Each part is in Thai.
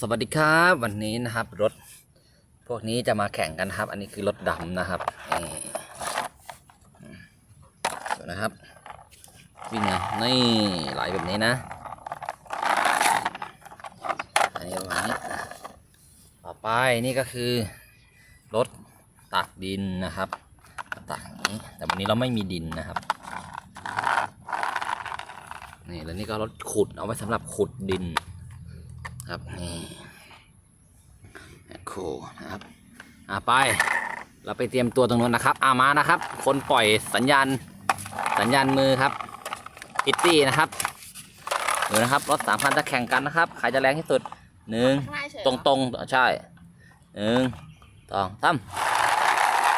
สวัสดีครับวันนี้นะครับรถพวกนี้จะมาแข่งกันครับ อันนี้คือรถดำนะครับนี่ดูนะครับวิ่งไงนี่ไหลแบบนี้นะอันนี้ประมาณนี้ต่อไปนี่ก็คือรถตักดินนะครับตักนี้แต่วันนี้เราไม่มีดินนะครับนี่แล้วนี่ก็รถขุดเอาไว้สำหรับขุดดิน ครับนี่แมคโครนะครับอ่าไปเราไปเตรียมตัวตรงนู้นนะครับอามานะครับ คนปล่อยสัญญาณสัญญาณมือครับพิตตี้นะครับดูนะครับรถสามคันจะแข่งกันนะครับใครจะแรงที่สุดหนึ่งข้างหน้าเฉยตรงตรงๆใช่หนึ่งสองสาม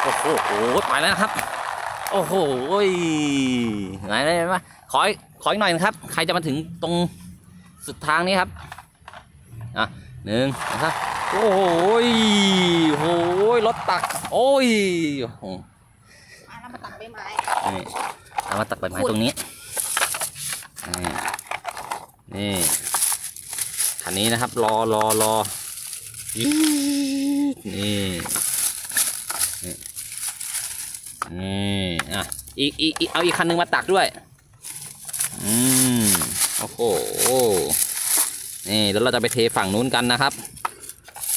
โอ้โหโอ้โหไปแล้วนะครับ โอ้โหไหนไหนไหนมาขออีกขออีกหน่อยนะครับ ใครจะมาถึงตรงสุดทางนี้ครับ อะหนึ่งนะครับโอ้โหยโอ้โหยรถตัก โอ้ยโอ้โหอะแล้วมาตักใบไม้ นี่เอามาตักใบไม้ตรงนี้ นี่นี่คันนี้นะครับ รอรอรออี๊ดนี่นี่นี่อะอีกอีกอีกเอาอีกคันหนึงมาตักด้วย อืม โอ้โห นี่แล้วเราจะไปเทฝั่งนู้นกันนะครับ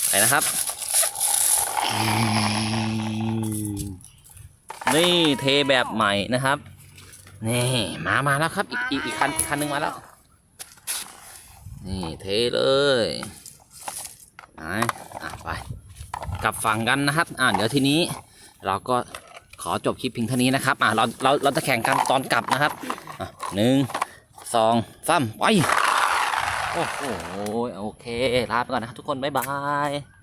ไปนะครับ นี่เทแบบใหม่นะครับ นี่มามาแล้วครับ อีกอีกอีกคันอีกคันหนึงมาแล้ว นี่เทเลยไปไปกลับฝั่งกันนะครับ อ่าเดี๋ยวทีนี้ เราก็ขอจบคลิปเพียงเท่านี้นะครับ อ่าเราเราเราจะแข่งกันตอนกลับนะครับหนึ่งสองสามไป โอ้โหโอเคลาไปก่อนนะครับทุกคน บ๊ายบาย